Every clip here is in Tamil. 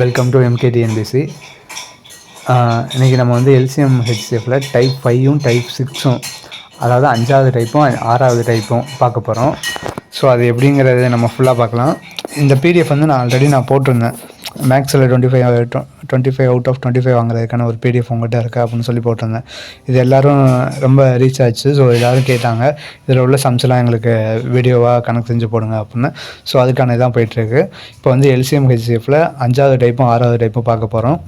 வெல்கம் டு எம்கேடிஎன்பிசி இன்றைக்கி நம்ம வந்து எல்சிஎம் ஹெச்சிஎஃப்பில் டைப் ஃபைவும் டைப் சிக்ஸும் அதாவது அஞ்சாவது டைப்பும் ஆறாவது டைப்பும் பார்க்க போகிறோம் ஸோ அது எப்படிங்கிறத நம்ம ஃபுல்லாக பார்க்கலாம். இந்த பிடிஎஃப் வந்து நான் ஆல்ரெடி நான் போட்டிருந்தேன். மேக்ஸில் twenty five twenty five out of twenty five வாங்குறதுக்கான ஒரு பிடிஎஃப் உங்கள்கிட்ட இருக்கா அப்படின்னு சொல்லி போட்டிருந்தேன். இது எல்லோரும் ரொம்ப ரீச் ஆச்சு. ஸோ எல்லோரும் கேட்டாங்க இதில் உள்ள சம்ஸ்லாம் எங்களுக்கு வீடியோவாக கணக்கு செஞ்சு போடுங்க அப்படின்னு. ஸோ அதுக்கான இதான் போயிட்டுருக்கு. இப்போ வந்து எல்சிஎம் ஹெச்சிஎஃப்பில் அஞ்சாவது டைப்பும் ஆறாவது டைப்பும் பார்க்க போகிறோம்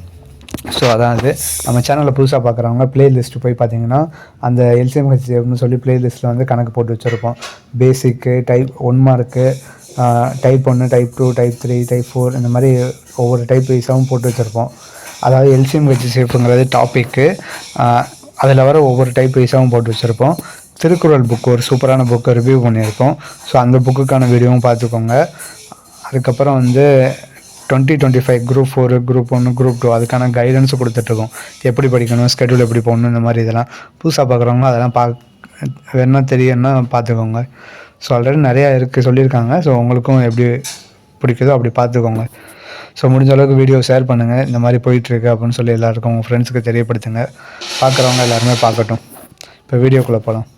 ஸோ அதான் அது. நம்ம சேனலில் புதுசாக பார்க்குறவங்க பிளேலிஸ்ட்டு போய் பார்த்தீங்கன்னா அந்த எல்சிஎம் ஹெச்எஃப்னு சொல்லி பிளேலிஸ்ட்டில் வந்து கணக்கு போட்டு வச்சுருப்போம். பேசிக்கு டைப் ஒன் மார்க்கு டைப் ஒன்று type two type three type four இந்த மாதிரி ஒவ்வொரு டைப் வைஸாகவும் போட்டு வச்சுருப்போம். அதாவது எல்சிஎம் ஹெச்சிஎஃப்ங்கிறது டாப்பிக்கு அதில் வர ஒவ்வொரு டைப் வைஸாகவும் போட்டு வச்சுருப்போம். திருக்குறள் புக்கு ஒரு சூப்பரான புக்கை ரிவ்யூ பண்ணியிருக்கோம். ஸோ அந்த புக்குக்கான வீடியோவும் பார்த்துக்கோங்க அதுக்கப்புறம் வந்து twenty twenty five group four group ஒன்று குரூப் டூ அதுக்கான கைடன்ஸ் கொடுத்துட்ருக்கோம். எப்படி படிக்கணும் ஸ்கெடியூல் எப்படி போகணும் இந்த மாதிரி இதெல்லாம். புதுசாக பார்க்குறவங்க அதெல்லாம் பா வேணா தெரியும்னா பார்த்துக்கோங்க. ஸோ ஆல்ரெடி நிறையா இருக்குது சொல்லியிருக்காங்க. ஸோ உங்களுக்கும் எப்படி பிடிக்குதோ அப்படி பார்த்துக்கோங்க. ஸோ முடிஞ்ச அளவுக்கு வீடியோ ஷேர் பண்ணுங்கள் இந்த மாதிரி போயிட்டுருக்கு அப்படின்னு சொல்லி எல்லாருக்கும் உங்கள் ஃப்ரெண்ட்ஸுக்கு தெரியப்படுத்துங்க. பார்க்குறவங்க எல்லாருமே பார்க்கட்டும். இப்போ வீடியோக்குள்ளே போகலாம்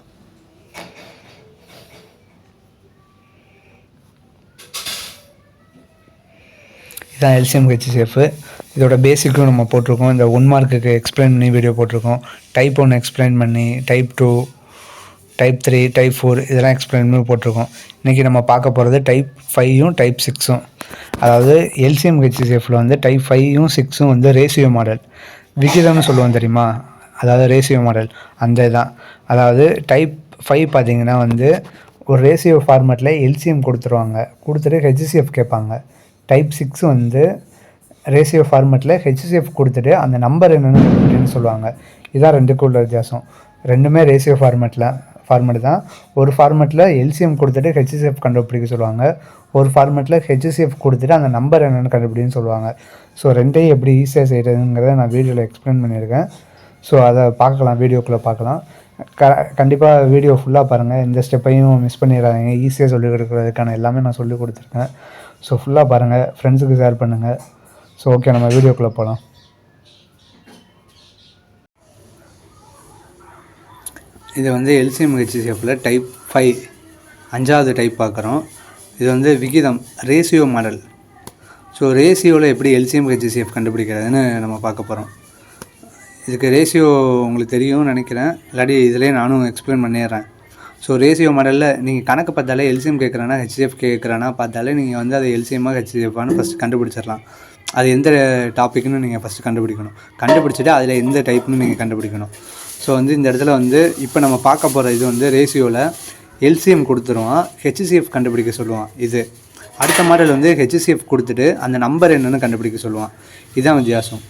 இதான் எல்சிஎம் ஹெச்சிஎஃப் இதோட பேசிக்கும் நம்ம போட்டிருக்கோம். இந்த ஒன் மார்க்குக்கு எக்ஸ்பிளைன் பண்ணி வீடியோ போட்டிருக்கோம். டைப் ஒன்று எக்ஸ்பிளைன் பண்ணி type two type three type four இதெல்லாம் எக்ஸ்பிளைன் பண்ணி போட்டிருக்கோம். இன்றைக்கி நம்ம பார்க்க போகிறது டைப் ஃபைவும் டைப் சிக்ஸும் அதாவது எல்சிஎம் ஹெச்சிஎஃப்பில் வந்து டைப் ஃபைவும் சிக்ஸும் வந்து ரேசியோ மாடல் விகிதம்னு சொல்லுவோம் தெரியுமா? அதாவது ரேசியோ மாடல் அந்த இதுதான் அதாவது டைப் ஃபைவ் பார்த்தீங்கன்னா வந்து ஒரு ரேசியோ ஃபார்மேட்டில் எல்சிஎம் கொடுத்துருவாங்க. கொடுத்துட்டு ஹெச்சிசிஎஃப் கேட்பாங்க. டைப் சிக்ஸ் வந்து ரேசியோ ஃபார்மேட்டில் ஹெச்சிஎஃப் கொடுத்துட்டு அந்த நம்பர் என்னென்னு அப்படின்னு சொல்லுவாங்க. இதான் ரெண்டுக்கும் உள்ள வித்தியாசம். ரெண்டுமே ரேசியோ ஃபார்மேட்டில் ஃபார்மேட் தான். ஒரு ஃபார்மேட்டில் எல்சிஎம் கொடுத்துட்டு ஹெச்சிஎஃப் கண்டுபிடிக்க சொல்லுவாங்க. ஒரு ஃபார்மேட்டில் ஹெச்சிஎஃப் கொடுத்துட்டு அந்த நம்பர் என்னென்னு கண்டுபிடின்னு சொல்லுவாங்க. ஸோ ரெண்டையும் எப்படி ஈஸியாக செய்கிறதுங்கிறத நான் வீடியோவில் எக்ஸ்பிளைன் பண்ணியிருக்கேன். ஸோ அதை பார்க்கலாம் வீடியோக்குள்ளே பார்க்கலாம். க கண்டிப்பாக வீடியோ ஃபுல்லாக பாருங்கள் எந்த ஸ்டெப்பையும் மிஸ் பண்ணிடுறாங்க ஈஸியாக சொல்லிக் கொடுக்குறதுக்கான எல்லாமே நான் சொல்லி கொடுத்துருக்கேன். ஸோ ஃபுல்லாக பாருங்கள் ஃப்ரெண்ட்ஸுக்கு ஷேர் பண்ணுங்கள் ஸோ ஓகே நம்ம வீடியோக்குள்ளே போகலாம் இது வந்து எல்சிஎம் ஹெச்சிசிஎஃப்பில் டைப் ஃபைவ் அஞ்சாவது டைப் பார்க்குறோம் இது வந்து விகிதம் ரேசியோ மாடல் ஸோ ரேசியோவில் எப்படி எல்சிஎம் ஹெச்சிசிஎஃப் கண்டுபிடிக்கிறதுன்னு நம்ம பார்க்க போகிறோம் இதுக்கு ரேஷியோ உங்களுக்கு தெரியும்னு நினைக்கிறேன். இல்லாட்டி இதிலே நானும் எக்ஸ்பிளைன் பண்ணிடுறேன். ஸோ ரேஷியோ மாடலில் நீங்கள் கணக்கு பார்த்தாலே எல்சிஎம் கேட்குறானா ஹெச்டிஎஃப் கேட்குறானா பார்த்தாலே நீங்கள் வந்து அதை எல்சிஎம்மாக ஹெச்டிஎஃபானு ஃபஸ்ட்டு கண்டுபிடிச்சிடலாம். அது எந்த டாப்பிக்னு நீங்கள் ஃபஸ்ட்டு கண்டுபிடிக்கணும். கண்டுபிடிச்சிட்டு அதில் எந்த டைப்னு நீங்கள் கண்டுபிடிக்கணும். ஸோ வந்து இந்த இடத்துல வந்து இப்போ நம்ம பார்க்க போகிற இது வந்து ரேஷியோவில் எல்சிஎம் கொடுத்துருவான் ஹெச்சிசிஎஃப் கண்டுபிடிக்க சொல்லுவான் இது. அடுத்த மாடல் வந்து ஹெச்சிசிஎஃப் கொடுத்துட்டு அந்த நம்பர் என்னென்னு கண்டுபிடிக்க சொல்லுவான். இதுதான் வித்தியாசம்.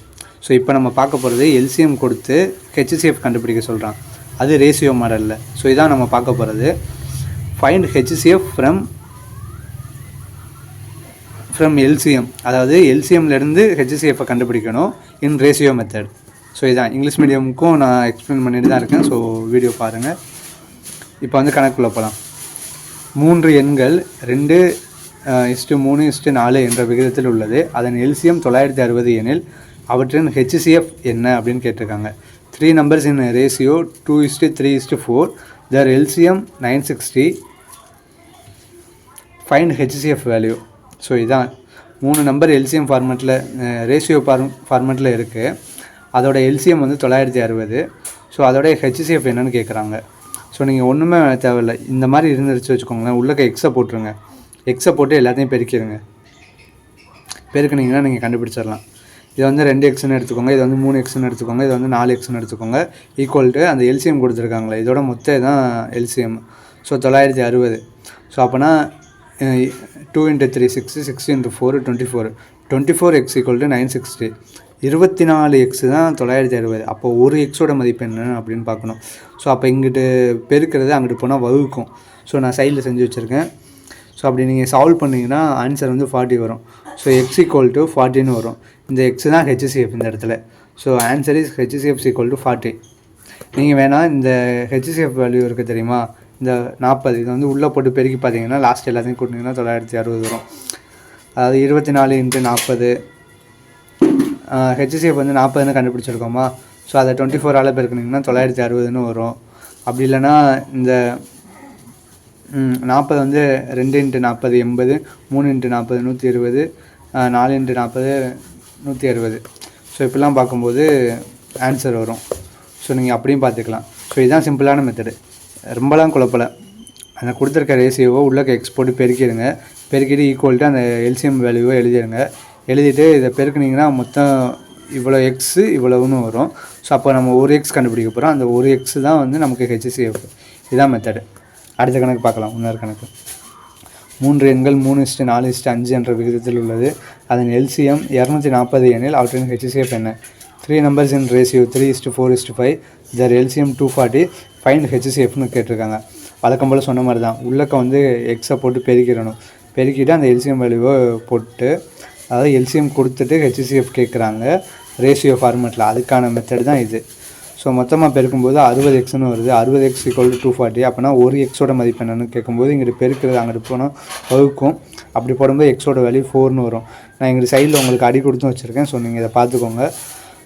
ஸோ இப்போ நம்ம பார்க்க போகிறது எல்சிஎம் கொடுத்து ஹெச்சிசிஎஃப் கண்டுபிடிக்க சொல்கிறான் அது ரேசியோ மாடலில் ஸோ இதான் நம்ம பார்க்க போகிறது find HCF from from LCM அதாவது எல்சிஎம்லேருந்து ஹெச்சிசிஎஃப்பை கண்டுபிடிக்கணும் இன் ரேசியோ மெத்தட் ஸோ இதான். இங்கிலீஷ் மீடியமுக்கும் நான் எக்ஸ்பிளைன் பண்ணிட்டு தான் இருக்கேன். ஸோ வீடியோ பாருங்கள் இப்போ வந்து கணக்குள்ளே போகலாம் மூன்று எண்கள் ரெண்டு இஸ்ட்டு மூணு இஸ்ட்டு நாலு என்ற விகிதத்தில் உள்ளது. அதன் எல்சிஎம் தொள்ளாயிரத்தி அறுபது எனில் அவற்றின் ஹெச்சிசிஎஃப் என்ன அப்படின்னு கேட்டிருக்காங்க. Three numbers in ratio two is to three is to four their LCM nine sixty find HCF value so இதான். மூணு நம்பர் எல்சிஎம் ஃபார்மெட்டில் ரேஷியோ ஃபார்ம் ஃபார்மெட்டில் இருக்குது அதோட எல்சிஎம் வந்து தொள்ளாயிரத்தி அறுபது. ஸோ அதோட ஹெச்சிசிஎஃப் என்னென்னு கேட்குறாங்க ஸோ நீங்கள் ஒன்றுமே தேவையில்லை. இந்த மாதிரி இருந்துருச்சு வச்சுக்கோங்களேன். உள்ளக்க எக்ஸை போட்டுருங்க. எக்ஸை போட்டு எல்லாத்தையும் பெருக்கிடுங்க. பெருக்குனீங்கன்னா நீங்கள் கண்டுபிடிச்சிடலாம். இதை வந்து ரெண்டு எக்ஸ்னு எடுத்துக்கோங்க. இது வந்து மூணு எக்ஸ்னு எடுத்துக்கோங்க. இது வந்து நாலு எக்ஸ்னு எடுத்துக்கோங்க. ஈக்குவல் டு அந்த எல்சிஎம் கொடுத்துருக்காங்களே இதோட மொத்தம் தான் எல்சிஎம் ஸோ தொள்ளாயிரத்தி அறுபது. ஸோ அப்போனா two into three six six into four twenty four twenty four x equal to nine sixty இருபத்தி நாலு எக்ஸ் தான் தொள்ளாயிரத்தி அறுபது. அப்போ ஒரு எக்ஸோட மதிப்பு என்ன அப்படின்னு பார்க்கணும். ஸோ அப்போ இங்கிட்டு பெருக்கிறது அங்கிட்டு போனால் வகுக்கும். ஸோ நான் சைடில் செஞ்சு வச்சுருக்கேன். ஸோ அப்படி நீங்கள் சால்வ் பண்ணிங்கன்னா ஆன்சர் வந்து ஃபார்ட்டி வரும். ஸோ எக்ஸ் ஈக்குவல் டு ஃபார்ட்டின்னு வரும். இந்த எக்ஸ் தான் ஹெச்சிசிஎஃப் இந்த இடத்துல. So answer is HCF equal to forty நீங்கள் வேணால் இந்த ஹெச்சிசிஎஃப் வேல்யூ இருக்குது தெரியுமா? இந்த நாற்பது இது வந்து உள்ளே போட்டு பெருக்கி பார்த்தீங்கன்னா லாஸ்ட் எல்லாத்தையும் கூட்டிங்கன்னா தொள்ளாயிரத்தி அறுபது வரும். அதாவது இருபத்தி நாலு இன்ட்டு நாற்பது ஹெச்சிசிஎஃப் வந்து நாற்பதுன்னு கண்டுபிடிச்சிருக்கோமா? ஸோ அதை டுவெண்ட்டி ஃபோரால் பெருக்குனிங்கன்னா தொள்ளாயிரத்தி அறுபதுன்னு வரும். அப்படி இல்லைன்னா இந்த நாற்பது வந்து ரெண்டு இன்ட்டு நாற்பது எண்பது மூணு இன்ட்டு நாற்பது நூற்றி இருபது நாலு இன்ட்டு நாற்பது நூற்றி அறுபது. ஸோ இப்படிலாம் பார்க்கும்போது ஆன்சர் வரும். ஸோ நீங்கள் அப்படியும் பார்த்துக்கலாம். ஸோ இதுதான் சிம்பிளான மெத்தடு ரொம்பலாம் குழப்பலை. அந்த கொடுத்துருக்க ரேசியோவை உள்ளக்க எக்ஸ் போட்டு பெருக்கிடுங்க. பெருக்கிட்டு ஈக்குவல்ட்டு அந்த எல்சிஎம் வேல்யூவை எழுதிடுங்க. எழுதிட்டு இதை பெருக்குனிங்கன்னா மொத்தம் இவ்வளோ எக்ஸு இவ்வளவுன்னு வரும். ஸோ அப்போ நம்ம ஒரு எக்ஸ் கண்டுபிடிக்க போகிறோம் அந்த ஒரு எக்ஸு தான் வந்து நமக்கு ஹெச்சிசிஎஃப் இதுதான் மெத்தடு அடுத்த கணக்கு பார்க்கலாம் இன்னொரு கணக்கு. மூன்று எண்கள் மூணு இஸ்ட்டு நாலு இஸ்ட்டு அஞ்சு என்ற விகிதத்தில் உள்ளது. அதன் எல்சிஎம் இரநூத்தி நாற்பது எனில் அவற்றின் ஹெச்சிசிஎஃப் என்ன? Three numbers in ratio three is to four is to five their LCM two forty find ஹெச்சிசிஎஃப்னு கேட்டிருக்காங்க. வழக்கம் போல் சொன்ன மாதிரி தான். உள்ளக்க வந்து எக்ஸை போட்டு பெருக்கிடணும். பெருக்கிட்டு அந்த எல்சிஎம் வேல்யூவை போட்டு அதாவது எல்சிஎம் கொடுத்துட்டு ஹெச்சிசிஎஃப் கேட்குறாங்க. ரேஷியோ ஃபார்மேட்டில் அதுக்கான மெத்தட் தான் இது. ஸோ மொத்தமாக பெருக்கும்போது அறுபது எக்ஸ்னு வருது. அறுபது எக்ஸ் ஈக்குவல் டூ ஃபார்ட்டி அப்போனா ஒரு எக்ஸோட மதிப்பு என்னென்னு கேட்கும்போது இங்கிட்டு பெருக்கிறது அங்கிட்டு போனால் வகுக்கும். அப்படி போடும்போது எக்ஸோட வேல்யூ ஃபோர்னு வரும். நான் எங்கள் சைடில் உங்களுக்கு அடி கொடுத்தும் வச்சுருக்கேன். ஸோ நீங்கள் இதை பார்த்துக்கோங்க.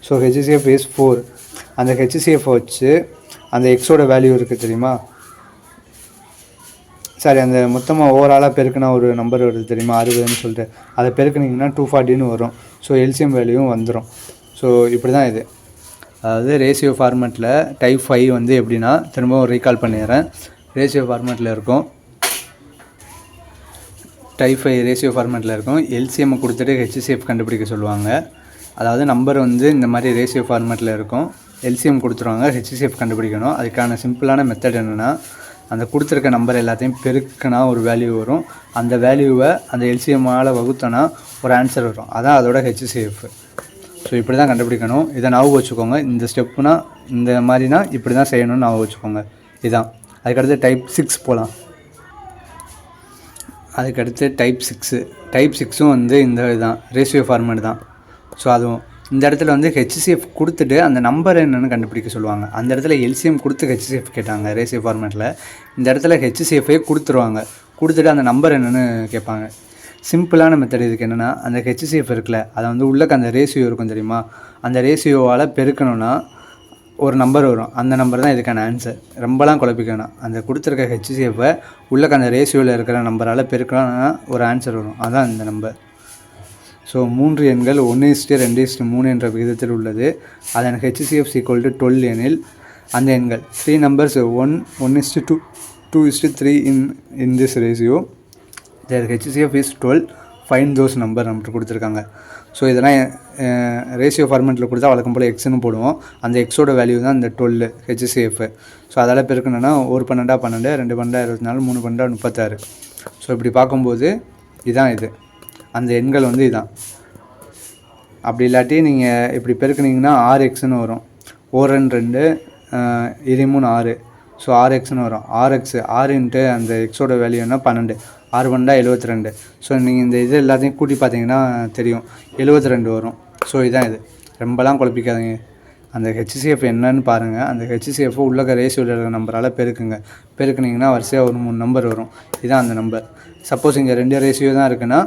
ஸோ ஹெச்சிசிஎஃப் இஸ் ஃபோர் அந்த ஹெச்சிசிஎஃப் வச்சு அந்த எக்ஸோட வேல்யூ இருக்குது தெரியுமா? சாரி அந்த மொத்தமாக ஓவராலாக பெருக்கினா ஒரு நம்பர் வருது தெரியுமா? அறுபதுன்னு சொல்லிட்டு. அதை பெருக்குனிங்கன்னா டூ ஃபார்ட்டின்னு வரும். ஸோ எல்சிஎம் வேல்யூவும் வந்துடும் ஸோ இப்படி தான் இது. அதாவது ரேஷியோ ஃபார்மெட்டில் டைப் ஃபைவ் வந்து எப்படின்னா திரும்பவும் ரீகால் பண்ணிடுறேன். ரேஷியோ ஃபார்மெட்டில் இருக்கும். டைப் ஃபைவ் ரேஷியோ ஃபார்மெட்டில் இருக்கும். எல்சிஎம் கொடுத்துட்டு ஹெச்சிசிஎஃப் கண்டுபிடிக்க சொல்லுவாங்க. அதாவது நம்பர் வந்து இந்த மாதிரி ரேஷியோ ஃபார்மெட்டில் இருக்கும். எல்சிஎம் கொடுத்துருவாங்க ஹெச்சிசிஎஃப் கண்டுபிடிக்கணும். அதுக்கான சிம்பிளான மெத்தட் என்னென்னா அந்த கொடுத்துருக்க நம்பர் எல்லாத்தையும் பெருக்கினா ஒரு வேல்யூ வரும். அந்த வேல்யூவை அந்த எல்சிஎம்மால் வகுத்தோன்னா ஒரு ஆன்சர் வரும். அதான் அதோட ஹெச்சிசிஎஃப் ஸோ இப்படி தான் கண்டுபிடிக்கணும். இதை ஞாபகம் வச்சுக்கோங்க. இந்த ஸ்டெப்புனா இந்த மாதிரினா இப்படி தான் செய்யணும்னு ஞாபகம் வச்சுக்கோங்க. இதுதான் அதுக்கடுத்து டைப் சிக்ஸ் போகலாம் அதுக்கடுத்து டைப் சிக்ஸு டைப் சிக்ஸும் வந்து இந்த இதுதான் ரேஷியோ ஃபார்மேட் தான். ஸோ அதுவும் இந்த இடத்துல வந்து ஹெச்சிசிஎஃப் கொடுத்துட்டு அந்த நம்பர் என்னென்னு கண்டுபிடிக்க சொல்லுவாங்க. அந்த இடத்துல எல்சிஎம் கொடுத்து ஹெச்சிசிஎஃப் கேட்டாங்க ரேஷியோ ஃபார்மேட்டில் இந்த இடத்துல ஹெச்சிசிஎஃபே கொடுத்துருவாங்க. கொடுத்துட்டு அந்த நம்பர் என்னென்னு கேட்பாங்க. சிம்பிளான மெத்தட் இதுக்கு என்னென்னா அந்த ஹெச்சிசிஎஃப் இருக்குல்ல அதை வந்து உள்ளக்க அந்த ரேஷியோ இருக்கும் தெரியுமா? அந்த ரேஷியோவால் பெருக்கணும்னா ஒரு நம்பர் வரும். அந்த நம்பர் தான் இதுக்கான ஆன்சர் ரொம்பலாம் குழப்பிக்கணும் அந்த கொடுத்துருக்க ஹெச்சிசிஎஃப்பை உள்ளக்க அந்த ரேஷியோவில் இருக்கிற நம்பரால் பெருக்கணும்னா ஒரு ஆன்சர் வரும். அதுதான் இந்த நம்பர் ஸோ மூன்று எண்கள் ஒன்று இஸ்ட்டு ரெண்டு இஸ்டு மூணு என்ற விகிதத்தில் உள்ளது. அதன் ஹெச்சிசிஎஃப் ஈக்குவல் டு டுவெல் எனில் அந்த எண்கள். Three numbers one one is to two two is to three in in this ratio their HCF is twelve find those number நம்மகிட்ட கொடுத்துருக்காங்க. ஸோ இதெல்லாம் ரேஷியோ ஃபார்மெட்டில் கொடுத்தா வழக்கம் போல் எக்ஸ்னு போடுவோம். அந்த எக்ஸோட வேல்யூ தான் இந்த டுவெல் ஹெச்சிசிஎஃப் ஸோ அதால் பெருக்கணுன்னா ஒரு பன்னெண்டா பன்னெண்டு ரெண்டு பன்னெண்டா இருபத்தி நாலு மூணு பன்னெண்டா முப்பத்தாறு. ஸோ இப்படி பார்க்கும்போது இதான் இது. அந்த எண்கள் வந்து இதான். அப்படி இல்லாட்டி நீங்கள் இப்படி பெருக்குனீங்கன்னா ஆறு எக்ஸ்னு வரும். ஓரன் ரெண்டு இரு மூணு ஆறு. ஸோ ஆறு எக்ஸ்னு வரும். ஆறு எக்ஸ் ஆறு இன்ட்டு அந்த எக்ஸோட வேல்யூன்னா பன்னெண்டு. ஆறு பண்டா எழுபத்தி ரெண்டு ஸோ நீங்கள் இந்த இது எல்லாத்தையும் கூட்டி பார்த்தீங்கன்னா தெரியும். எழுபத்தி ரெண்டு வரும். ஸோ இதுதான் இது. ரொம்பலாம் குழப்பிக்காதீங்க. அந்த ஹெச்சிசிஎஃப் என்னன்னு பாருங்கள் அந்த ஹெச்சிசிஎஃப் உள்ளக ரேஷியோவில் இருக்கிற நம்பரால் பெருக்குங்க. பெருக்குனிங்கன்னா வரிசையாக ஒரு மூணு நம்பர் வரும். இதுதான் அந்த நம்பர் சப்போஸ் இங்கே ரெண்டு ரேஷியோ தான் இருக்குன்னா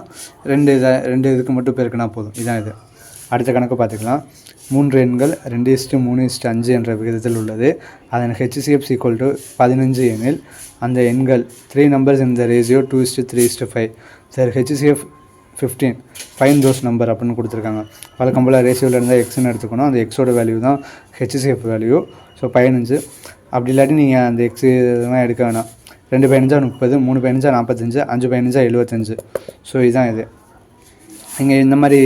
ரெண்டு இதை ரெண்டு இதுக்கு மட்டும் பெருக்குனா போதும். இதுதான் இது. அடுத்த கணக்கு பார்த்துக்கலாம். மூன்று எண்கள் ரெண்டு இஸ்ட்டு மூணு இஸ்ட்டு அஞ்சு என்ற விகிதத்தில் உள்ளது. அதன் ஹெச்சிசிஎஃப் ஈக்குவல் டு பதினஞ்சு எனில் அந்த எண்கள் த்ரீ நம்பர்ஸ் இந்த ratio two is to three is to five sir HCF fifteen find those number அப்படின்னு கொடுத்துருக்காங்க. வழக்கம் போல் ரேஷியோவில் இருந்தால் எக்ஸ்னு எடுத்துக்கணும். அந்த எக்ஸோட வேல்யூ தான் ஹெச்சிசிஎஃப் வேல்யூ ஸோ பதினஞ்சு. அப்படி இல்லாட்டி நீங்கள் அந்த எக்ஸ் இதெல்லாம் எடுக்க வேணாம். ரெண்டு பதினஞ்சா முப்பது மூணு பதினஞ்சா நாற்பத்தஞ்சு அஞ்சு பதினஞ்சா எழுபத்தஞ்சு ஸோ இதுதான் இது. நீங்கள் இந்த மாதிரி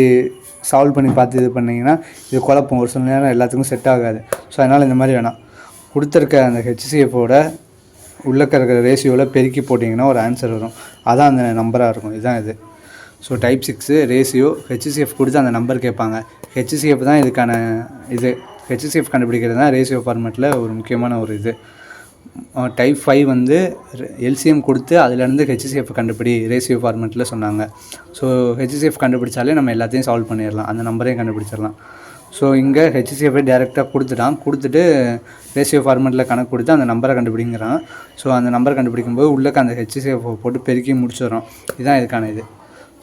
சால்வ் பண்ணி பார்த்து இது பண்ணிங்கன்னா இது குழப்பம். ஒரு சில நேரம் எல்லாத்துக்கும் செட் ஆகாது. ஸோ அதனால் இந்த மாதிரி வேணாம். கொடுத்துருக்க அந்த ஹெச்சிசிஎஃபோட உள்ளக்க இருக்கிற ரேஷியோவில் பெருக்கி போட்டிங்கன்னா ஒரு ஆன்சர் வரும். அதான் அந்த நம்பராக இருக்கும். இதுதான் இது. So type six ratio HCF கொடுத்து அந்த நம்பர் கேட்பாங்க. ஹெச்சிசிஎஃப் தான் இதுக்கான இது. ஹெச்சிசிஎஃப் கண்டுபிடிக்கிறது தான் ரேஷியோ ஃபார்மேட்டில் ஒரு முக்கியமான ஒரு இது. டைப் ஃபைவ் வந்து எல்சிஎம் கொடுத்து அதுலேருந்து ஹெச்சிசிஎஃப் கண்டுபிடி ரேஷியோ ஃபார்மேட்டில் சொன்னாங்க. ஸோ ஹெச்சிசிஎஃப் கண்டுபிடிச்சாலே நம்ம எல்லாத்தையும் சால்வ் பண்ணிடலாம். அந்த நம்பரையும் கண்டுபிடிச்சிடலாம். ஸோ இங்கே ஹெச்சிசிஎஃபை டேரெக்டாக கொடுத்துட்டான். கொடுத்துட்டு ரேஷியோ ஃபார்மேட்டில் கணக்கு கொடுத்து அந்த நம்பரை கண்டுபிடிங்கிறான் ஸோ அந்த நம்பர் கண்டுபிடிக்கும்போது உள்ளக்க அந்த ஹெச்சிசிஎஃப் போட்டு பெருக்கி முடிச்சிடுறோம். இதுதான் இதுக்கான இது.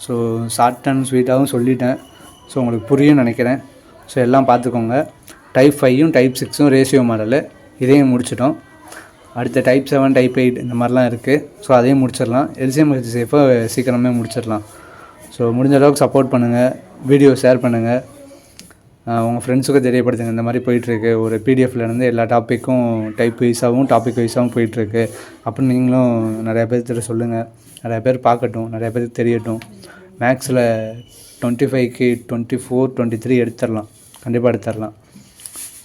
ஸோ ஷார்ட் அண்ட் ஸ்வீட்டாகவும் சொல்லிட்டேன். ஸோ உங்களுக்கு புரியும்னு நினைக்கிறேன். ஸோ எல்லாம் பார்த்துக்கோங்க. டைப் ஃபைவும் டைப் சிக்ஸும் ரேஷியோ மாடலு இதையும் முடிச்சிட்டோம். அடுத்த டைப் செவன் டைப் எயிட் இந்த மாதிரிலாம் இருக்குது ஸோ அதையும் முடிச்சிடலாம். எல்சிஎம் ஹெச்சிஎஃப்பை சீக்கிரமே முடிச்சிடலாம். ஸோ முடிஞ்ச அளவுக்கு சப்போர்ட் பண்ணுங்கள் வீடியோ ஷேர் பண்ணுங்கள் உங்கள் ஃப்ரெண்ட்ஸுக்கும் தெரியப்படுத்துங்க. இந்த மாதிரி போயிட்டுருக்கு. ஒரு பிடிஎஃப்லேருந்து எல்லா டாப்பிக்கும் டைப் வைஸாகவும் டாபிக் வைஸாகவும் போயிட்டுருக்கு. அப்படின்னு நீங்களும் நிறையா பேர்த்திட்ட சொல்லுங்கள் நிறையா பேர் பார்க்கட்டும். நிறையா பேருக்கு தெரியட்டும். மேக்ஸில் டுவெண்ட்டி ஃபைவ்க்கு டுவெண்ட்டி ஃபோர் டுவெண்ட்டி த்ரீ எடுத்துடலாம். கண்டிப்பாக எடுத்துடலாம்.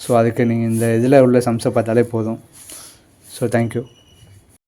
ஸோ அதுக்கு நீங்கள் இந்த இதில் உள்ள சம்ஸை பார்த்தாலே போதும். So thank you